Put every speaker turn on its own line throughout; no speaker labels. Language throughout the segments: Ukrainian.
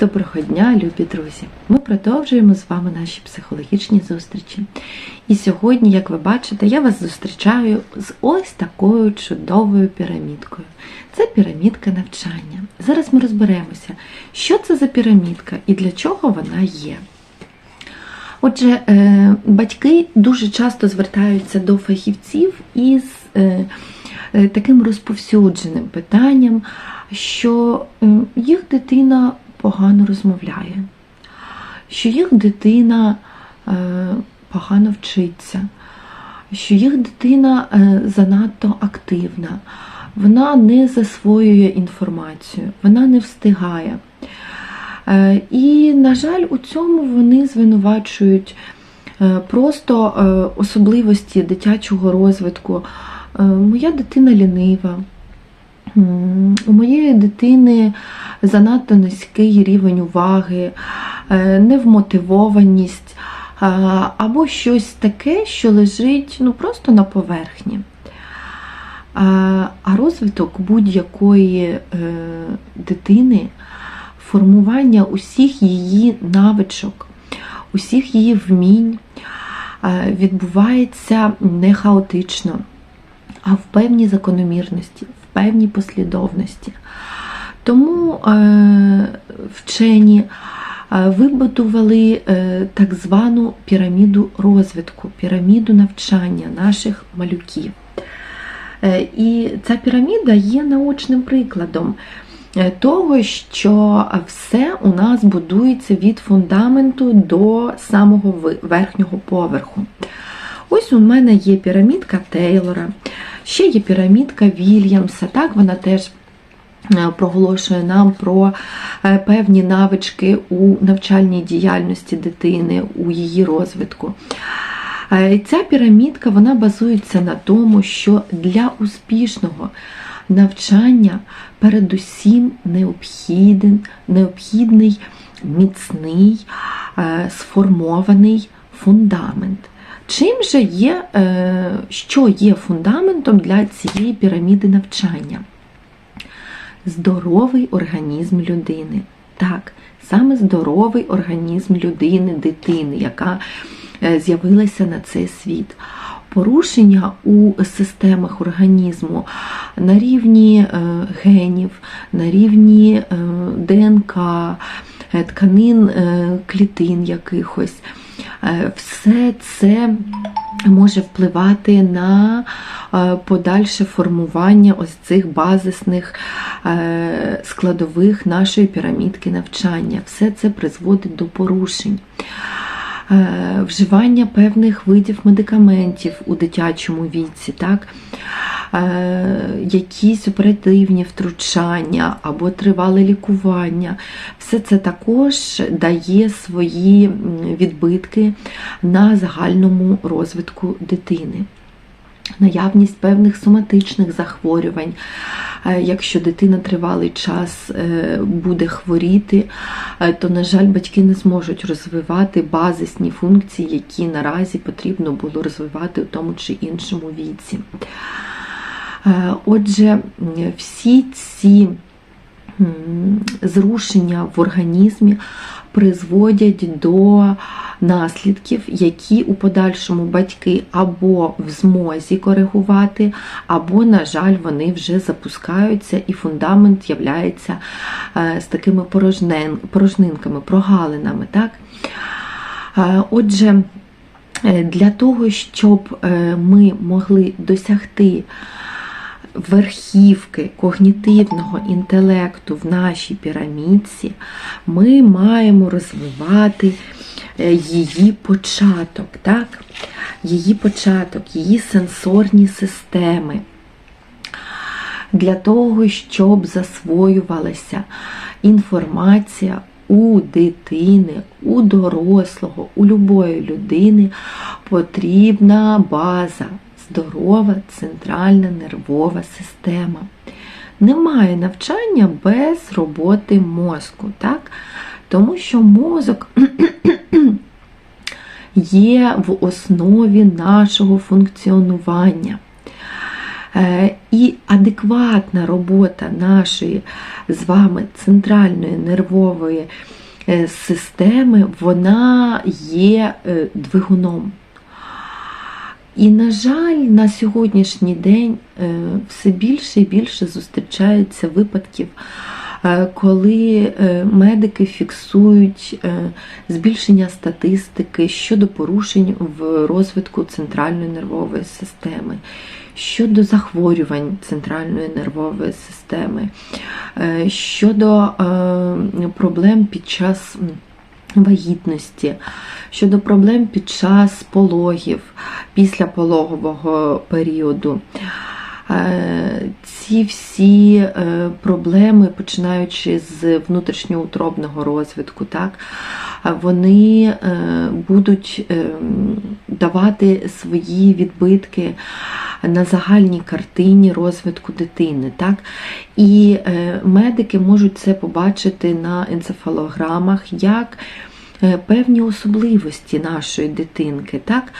Доброго дня, любі друзі! Ми продовжуємо з вами наші психологічні зустрічі. І сьогодні, як ви бачите, я вас зустрічаю з ось такою чудовою пірамідкою. Це пірамідка навчання. Зараз ми розберемося, що це за пірамідка і для чого вона є. Отже, е, батьки дуже часто звертаються до фахівців із е, е, таким розповсюдженим питанням, що їх дитина погано розмовляє, що їх дитина е, погано вчиться, що їх дитина е, занадто активна, вона не засвоює інформацію, вона не встигає. Е, І, на жаль, у цьому вони звинувачують просто особливості дитячого розвитку. Моя дитина лінива. У моєї дитини занадто низький рівень уваги, е, невмотивованість е, або щось таке, що лежить ну, просто на поверхні. А а розвиток будь-якої е, дитини, формування усіх її навичок, усіх її вмінь е, відбувається не хаотично, а в певній закономірності, в певній послідовності. Тому е, вчені е, вибудували е, так звану піраміду розвитку, піраміду навчання наших малюків. І ця піраміда є наочним прикладом того, що все у нас будується від фундаменту до самого верхнього поверху. Ось у мене є пірамідка Тейлора, ще є пірамідка Вільямса. Так, вона теж проголошує нам про е, певні навички у навчальній діяльності дитини, у її розвитку. Е, Ця пірамідка вона базується на тому, що для успішного навчання передусім необхіден, необхідний міцний е, сформований фундамент. Чим же є, е, що є фундаментом для цієї піраміди навчання? Здоровий організм людини. Так, саме здоровий організм людини, дитини, яка е, з'явилася на цей світ. Порушення у системах організму на рівні е, генів, на рівні е, ДНК, тканин клітин якихось. Все це може впливати на е, подальше формування ось цих базисних е, складових нашої пірамідки навчання. Все це призводить до порушень. Е, Вживання певних видів медикаментів у дитячому віці, так? Е, якісь оперативні втручання або тривале лікування. Все це також дає свої відбитки на загальному розвитку дитини. Наявність певних соматичних захворювань, Е, якщо дитина тривалий час е, буде хворіти, то, на жаль, батьки не зможуть розвивати базисні функції, які наразі потрібно було розвивати у тому чи іншому віці. Е, Отже, всі ці зрушення в організмі призводять до наслідків, які у подальшому батьки або в змозі коригувати, або, на жаль, вони вже запускаються, і фундамент являється е, з такими порожнинками, прогалинами. Так? Е, Отже, для того, щоб ми могли досягти верхівки когнітивного інтелекту в нашій пірамідці, ми маємо розвивати е, її початок, так? її початок, її сенсорні системи. Для того, щоб засвоювалася інформація у дитини, у дорослого, у любої людини потрібна база, здорова центральна нервова система. Немає навчання без роботи мозку, так? тому що мозок є в основі нашого функціонування. Е, І адекватна робота нашої з вами центральної нервової е, системи, вона є е, двигуном. І, на жаль, на сьогоднішній день е, все більше і більше зустрічається випадків, е, коли е, медики фіксують збільшення статистики щодо порушень в розвитку центральної нервової системи, щодо захворювань центральної нервової системи, щодо проблем під час вагітності, щодо проблем під час пологів, після пологового періоду. Ці всі е, проблеми, починаючи з внутрішньоутробного розвитку, так, вони е, будуть е, давати свої відбитки на загальній картині розвитку дитини. Так? І медики можуть це побачити на енцефалограмах, як певні особливості нашої дитинки, так?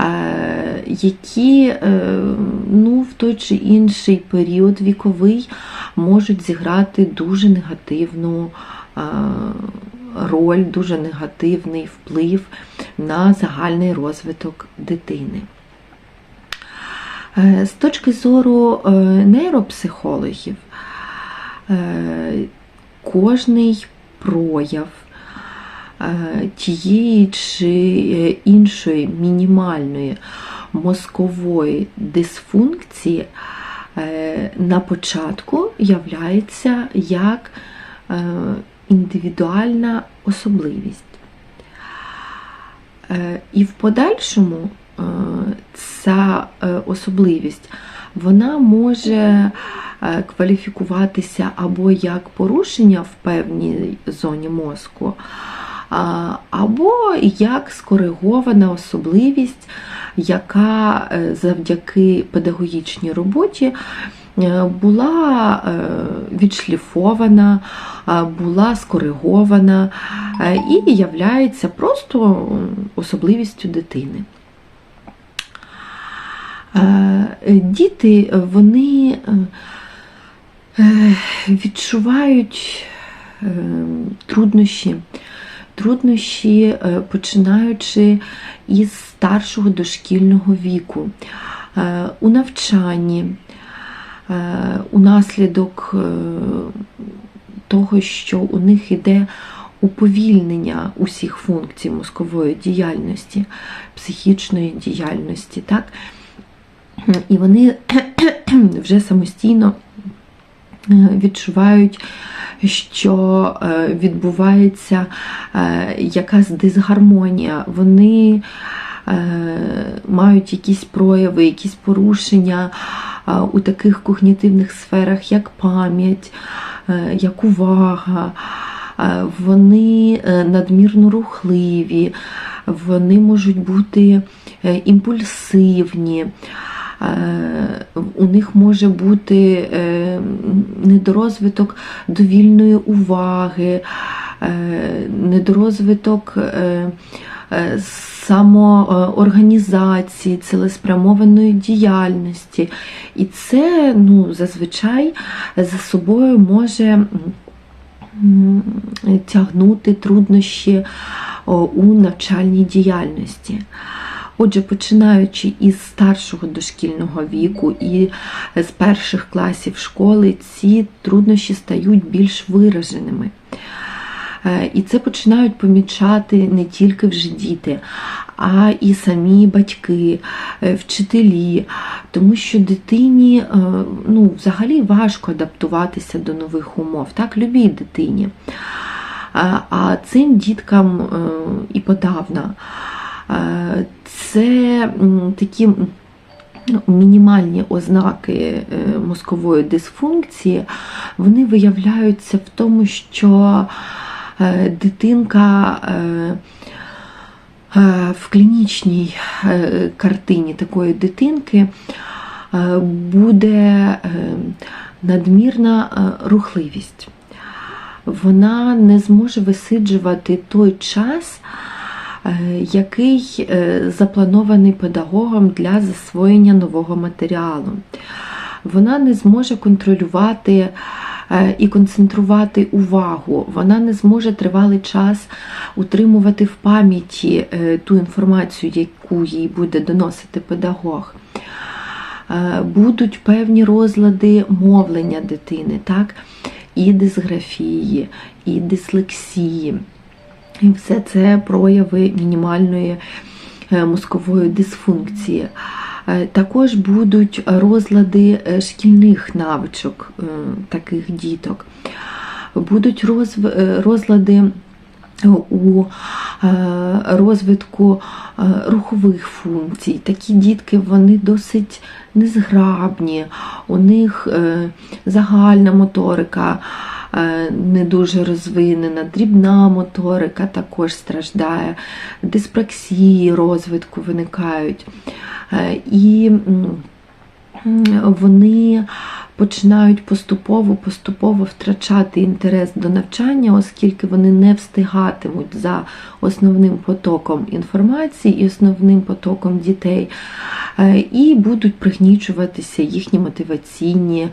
е, які е, ну, в той чи інший період віковий можуть зіграти дуже негативну е, роль, дуже негативний вплив на загальний розвиток дитини. Е, З точки зору е, нейропсихологів, е, кожний прояв е, тієї чи е, іншої мінімальної мозкової дисфункції е, на початку являється як е, індивідуальна особливість. Е, І в подальшому е, ця е, особливість вона може е, кваліфікуватися або як порушення в певній зоні мозку, або як скоригована особливість, яка е, завдяки педагогічній роботі е, була е, відшліфована, була скоригована і являється просто особливістю дитини. Діти вони відчувають труднощі, труднощі, е, починаючи із старшого дошкільного віку, Е, у навчанні, е, унаслідок того, що у них іде уповільнення усіх функцій мозкової діяльності, психічної діяльності, так? І вони вже самостійно відчувають, що е, відбувається е, якась дисгармонія. Вони е, мають якісь прояви, якісь порушення е, у таких когнітивних сферах, як пам'ять, е, як увага. Е, Вони е, надмірно рухливі, вони можуть бути е, імпульсивні. Е, У них може бути е, недорозвиток довільної уваги, е, недорозвиток самоорганізації, цілеспрямованої діяльності. І це ну, зазвичай за собою може тягнути труднощі у навчальній діяльності. Отже, починаючи із старшого дошкільного віку і з перших класів школи, ці труднощі стають більш вираженими. Е, І це починають помічати не тільки вже діти, а і самі батьки, е, вчителі, тому що дитині е, ну, взагалі важко адаптуватися до нових умов, так, любій дитині. А- цим діткам і подавна. Це такі мінімальні ознаки е, мозкової дисфункції, вони виявляються в тому, що е, дитинка е, в клінічній картині такої дитинки буде надмірна рухливість. Вона не зможе висиджувати той час, який е, запланований педагогом для засвоєння нового матеріалу. вона не зможе контролювати е, і концентрувати увагу, вона не зможе тривалий час утримувати в пам'яті е, ту інформацію, яку їй буде доносити педагог. Е, Будуть певні розлади мовлення дитини, так? і дисграфії, і дислексії. І все це прояви мінімальної е, мозкової дисфункції. Е, Також будуть розлади е, шкільних навичок таких діток. Будуть розлади у розвитку рухових функцій. Такі дітки вони досить незграбні, у них загальна моторика не дуже розвинена, дрібна моторика також страждає, диспраксії розвитку виникають. Е, І вони починають поступово-поступово втрачати інтерес до навчання, оскільки вони не встигатимуть за основним потоком інформації і основним потоком дітей, е, і будуть пригнічуватися їхні мотиваційні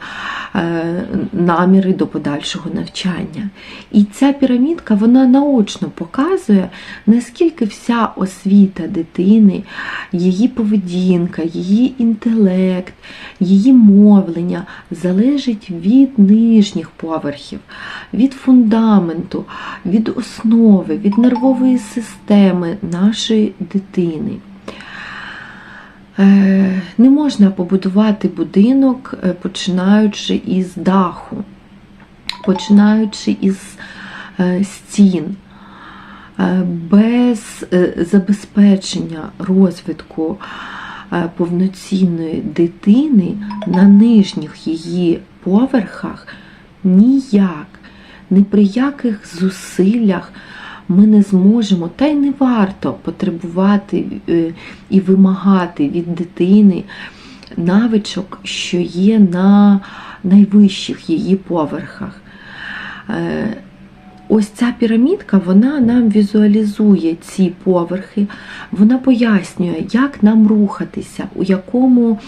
е, наміри до подальшого навчання. І ця пірамідка вона наочно показує, наскільки вся освіта дитини, її поведінка, її інтелект, її мовлення залежить від нижніх поверхів, від фундаменту, від основи, від нервової системи нашої дитини. Е, Не можна побудувати будинок, е, починаючи із даху, починаючи із е, стін, без забезпечення розвитку повноцінної дитини на нижніх її поверхах ніяк, ні при яких зусиллях ми не зможемо, та й не варто потребувати е, і вимагати від дитини навичок, що є на найвищих її поверхах. Ось ця пірамідка вона нам візуалізує ці поверхи, вона пояснює, як нам рухатися, у якому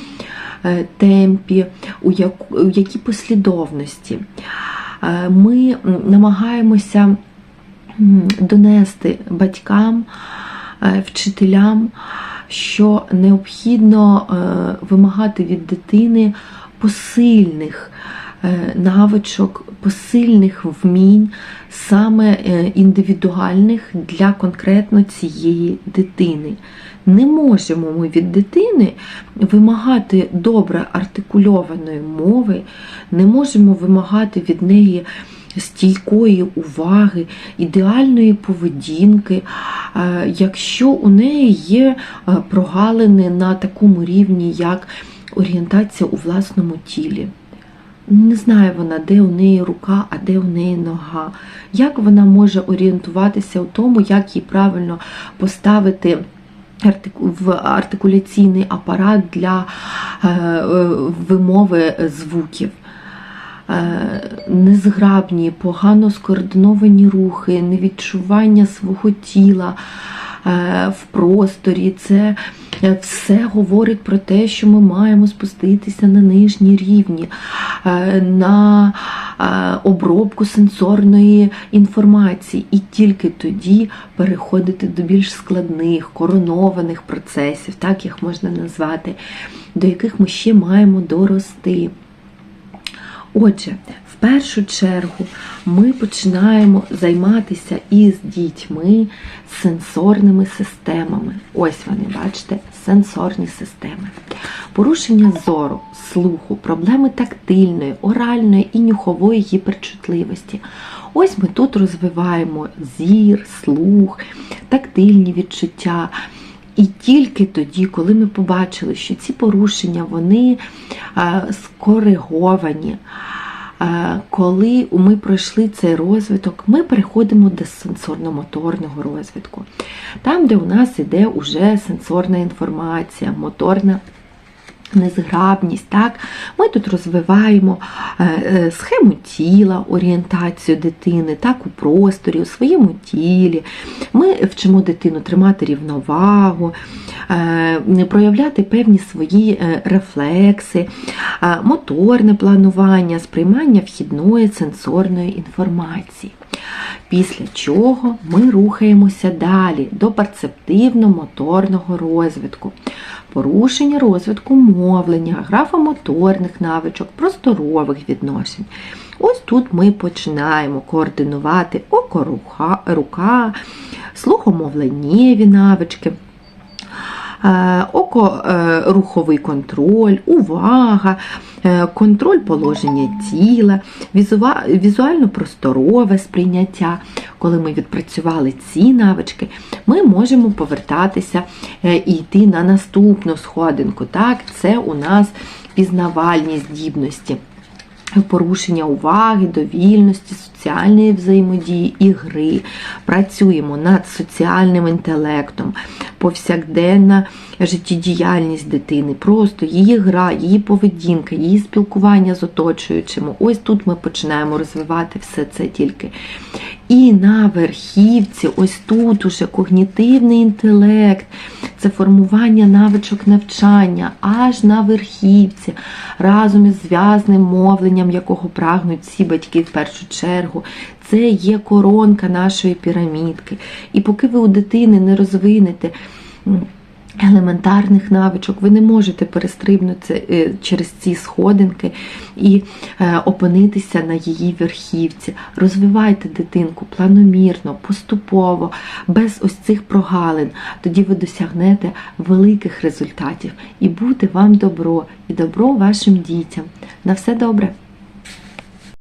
е, темпі, у, як, у якій послідовності. Е, Ми намагаємося донести батькам, е, вчителям, що необхідно вимагати від дитини посильних навичок, посильних вмінь, саме е, індивідуальних для конкретно цієї дитини. Не можемо ми від дитини вимагати добре артикульованої мови, не можемо вимагати від неї стійкої уваги, ідеальної поведінки, е, якщо у неї є е, прогалини на такому рівні, як орієнтація у власному тілі. Не знає вона, де у неї рука, а де у неї нога. Як вона може орієнтуватися у тому, як їй правильно поставити в артикуляційний апарат для е, е, вимови звуків. Е, Незграбні, погано скоординовані рухи, невідчування свого тіла в просторі. Це все говорить про те, що ми маємо спуститися на нижні рівні, е, на е, обробку сенсорної інформації, і тільки тоді переходити до більш складних, коронованих процесів, так їх можна назвати, до яких ми ще маємо дорости. Отже, першу чергу ми починаємо займатися із дітьми сенсорними системами. Ось вони, бачите, сенсорні системи. Порушення зору, слуху, проблеми тактильної, оральної і нюхової гіперчутливості. Ось ми тут розвиваємо зір, слух, тактильні відчуття. І тільки тоді, коли ми побачили, що ці порушення вони е, скориговані, коли ми пройшли цей розвиток, ми переходимо до сенсорно-моторного розвитку. Там, де у нас іде уже сенсорна інформація, моторна Незграбність, так? Ми тут розвиваємо е, е, схему тіла, орієнтацію дитини, так, у просторі, у своєму тілі. Ми вчимо дитину тримати рівновагу, е, проявляти певні свої рефлекси, моторне планування, сприймання вхідної сенсорної інформації. Після чого ми рухаємося далі до перцептивно-моторного розвитку, порушення розвитку мовлення, графомоторних навичок, просторових відносин. Ось тут ми починаємо координувати око, рука, слухомовленнєві навички. Е, Око-руховий контроль, увага, е, контроль положення тіла, візуально-просторове сприйняття. Коли ми відпрацювали ці навички, ми можемо повертатися е, і йти на наступну сходинку. Так, це у нас пізнавальні здібності. Порушення уваги, довільності, соціальної взаємодії і гри. Працюємо над соціальним інтелектом, повсякденна життєдіяльність дитини, просто її гра, її поведінка, її спілкування з оточуючими. Ось тут ми починаємо розвивати все це тільки. І на верхівці, ось тут уже когнітивний інтелект, це формування навичок навчання аж на верхівці, разом із зв'язним мовленням, якого прагнуть всі батьки в першу чергу. Це є коронка нашої пірамідки. І поки ви у дитини не розвинете. Елементарних навичок, ви не можете перестрибнути е, через ці сходинки і е, опинитися на її верхівці. Розвивайте дитинку планомірно, поступово, без ось цих прогалин. Тоді ви досягнете великих результатів. І буде вам добро, і добро вашим дітям. На все добре!